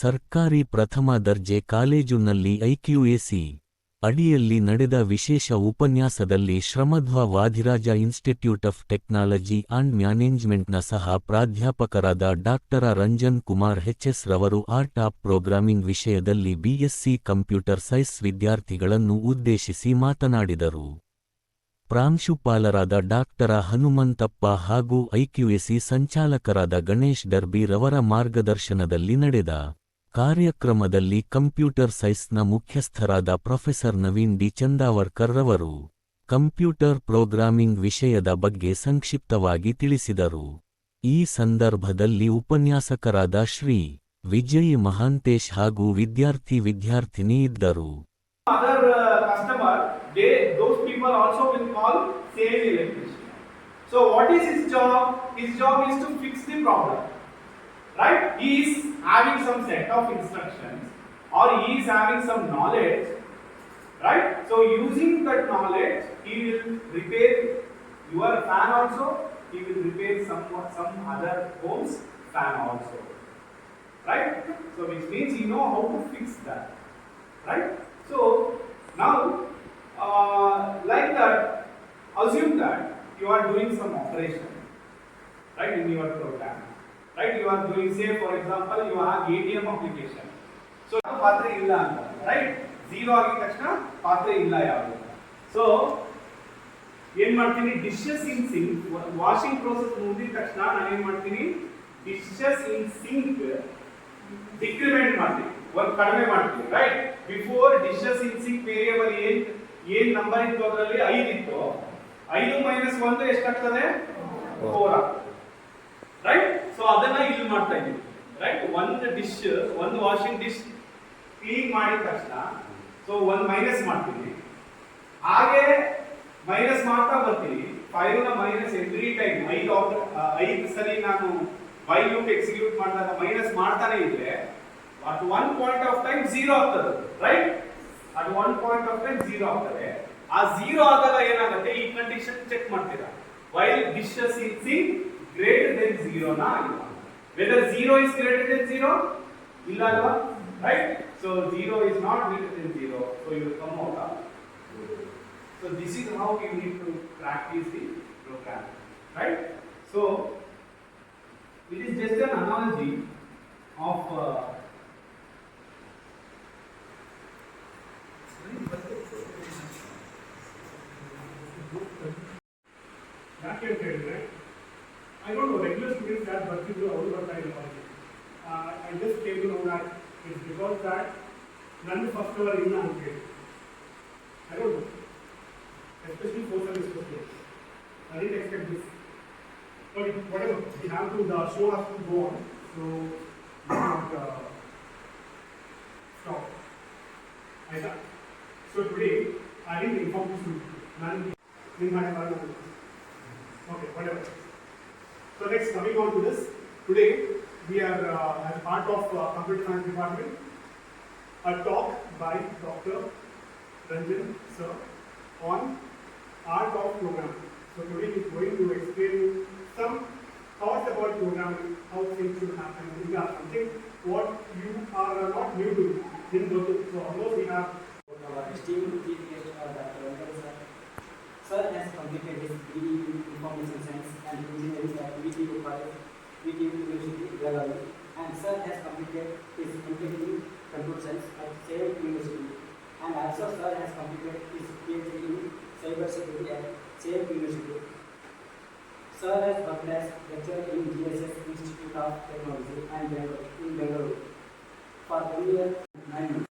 ಸರ್ಕಾರಿ ಪ್ರಥಮ ದರ್ಜೆ ಕಾಲೇಜುನಲ್ಲಿ ಐಕ್ಯೂಎಸಿ ಅಡಿಯಲ್ಲಿ ನಡೆದ ವಿಶೇಷ ಉಪನ್ಯಾಸದಲ್ಲಿ Shrimadhva Vadiraja institute of technology and ಮ್ಯಾನೇಜ್ಮೆಂಟ್ನ ಸಹ ಪ್ರಾಧ್ಯಾಪಕರಾದ doctor Ranjan Kumar H S ರವರು ಆರ್ಟ್ ಆಫ್ ಪ್ರೋಗ್ರಾಮಿಂಗ್ ವಿಷಯದಲ್ಲಿ ಬಿಎಸ್ಸಿ ಕಂಪ್ಯೂಟರ್ ಸೈನ್ಸ್ ವಿದ್ಯಾರ್ಥಿಗಳನ್ನು ಉದ್ದೇಶಿಸಿ ಮಾತನಾಡಿದರು. ಪ್ರಾಂಶುಪಾಲರಾದ ಡಾಕ್ಟರ ಹನುಮಂತಪ್ಪ ಹಾಗೂ ಐಕ್ಯುಎಸಿ ಸಂಚಾಲಕರಾದ ಗಣೇಶ್ ಡರ್ಬಿ ರವರ ಮಾರ್ಗದರ್ಶನದಲ್ಲಿ ನಡೆದ ಕಾರ್ಯಕ್ರಮದಲ್ಲಿ ಕಂಪ್ಯೂಟರ್ ಸೈನ್ಸ್ನ ಮುಖ್ಯಸ್ಥರಾದ ಪ್ರೊಫೆಸರ್ ನವೀನ್ ಡಿ ಚಂದಾವರ್ಕರ್ ರವರು ಕಂಪ್ಯೂಟರ್ ಪ್ರೋಗ್ರಾಮಿಂಗ್ ವಿಷಯದ ಬಗ್ಗೆ ಸಂಕ್ಷಿಪ್ತವಾಗಿ ತಿಳಿಸಿದರು ಈ ಸಂದರ್ಭದಲ್ಲಿ ಉಪನ್ಯಾಸಕರಾದ ಶ್ರೀ ವಿಜಯ್ ಮಹಾಂತೇಶ್ ಹಾಗೂ ವಿದ್ಯಾರ್ಥಿ ವಿದ್ಯಾರ್ಥಿನಿ ಇದ್ದರು uh. So, what is his job? His job is to fix the problem. Right? He is having some set of instructions or he is having some knowledge. Right? So using that knowledge, he will repair your fan also. He will repair some some other home's fan also. Right? So which means he know how to fix that right? So now, uh, like that, assume that you are doing some operation, right, in your program, right? Doing say for example you have A T M application so ಪಾತ್ರೆ ಇಲ್ಲ ಅಂತ right zero ಆಗಿದ ತಕ್ಷಣ ಪಾತ್ರೆ ಇಲ್ಲ ಯಾವುದು? So ಏನ್ ಮಾಡ್ತೀನಿ? Dishes in sink washing process ಮುಗಿದ ತಕ್ಷಣ ನಾನು ಏನ್ ಮಾಡ್ತೀನಿ? ಡಿಶಸ್ ಇನ್ ಸಿಂಕ್ ಡಿಕ್ರಿಮೆಂಟ್ ಮಾಡ್ತೀನಿ. ಒಂದು ಕಡಿಮೆ ಮಾಡ್ತೀನಿ right before dishes in sink variable ಏನ್ ಏನ್ ನಂಬರ್ ಇತ್ತು ಅದರಲ್ಲಿ? ಐದು ಇತ್ತು. ಐದು ಮೈನಸ್ ಒಂದು ಎಷ್ಟಾಗ್ತದೆ? ಫೋರ್ ರೈಟ್ ಸೊ ಅದನ್ನ ಇಲ್ಲಿ ಮಾಡ್ತಾ ಇದ್ದೀವಿ. ರೈಟ್ ಒಂದು ಡಿಶ್ ಒಂದು ವಾಷಿಂಗ್ ಡಿಶ್ ಕ್ಲೀನ್ ಮಾಡಿದ ತಕ್ಷಣ ಸೊ ಒಂದು ಮೈನಸ್ ಮಾಡ್ತೀನಿ. ಹಾಗೆ ಮೈನಸ್ ಮಾಡ್ತಾ ಬರ್ತೀನಿ. ಫೈವ್ನ ಮೈನಸ್ ಎವ್ರಿ ಟೈಮ್ ಐದು ಐದು ಸರಿ ನಾನು ವೈ ಲೂಪ್ ಎಕ್ಸಿಕ್ಯೂಟ್ ಮಾಡಿದಾಗ ಮೈನಸ್ ಮಾಡ್ತಾನೆ ಇದ್ರೆ at one point of time zero ಆಗ್ತದೆ. Right at one point of time zero ಆಗ್ತದೆ. ಆ ಝೀರೋ ಆದಾಗ ಏನಾಗುತ್ತೆ? ಈ ಕಂಡೀಷನ್ ಚೆಕ್ ಮಾಡ್ತೀರಾ. While dishes in sink greater than zero ನಾ ಇಲ್ಲ weather zero is greater than zero ಇಲ್ಲ ಅಲ್ವಾ right so zero is not greater than zero so you come out of So this is how you need to practice the program, right? So it is just an analogy of uh, taken on that is because that none of us are in unpaid. I don't know. Especially for service customers. I didn't expect this. But whatever, we have to, the show has to go on. So, we cannot uh, stop. I thought. So today, I didn't inform you. None in my Okay, whatever. So next, coming on to this. Today, we are uh, as part of uh, computer science department, a talk by Dr. Ranjan sir on art of programming. So today he is going to explain some thoughts about programming, how things should happen. These are something what you are not new to. Didn't go. So although we have. Sir has completed his BE in Information Science and Engineering at VTU College, VTU University, Belgavi. And sir has completed his MPhil in Computer Science at Save University. And also sir has completed his PhD in Cyber Security at Save University. Sir has worked as lecturer in GSS Institute of Technology and Bangalore, in Bangalore for one year, nine months.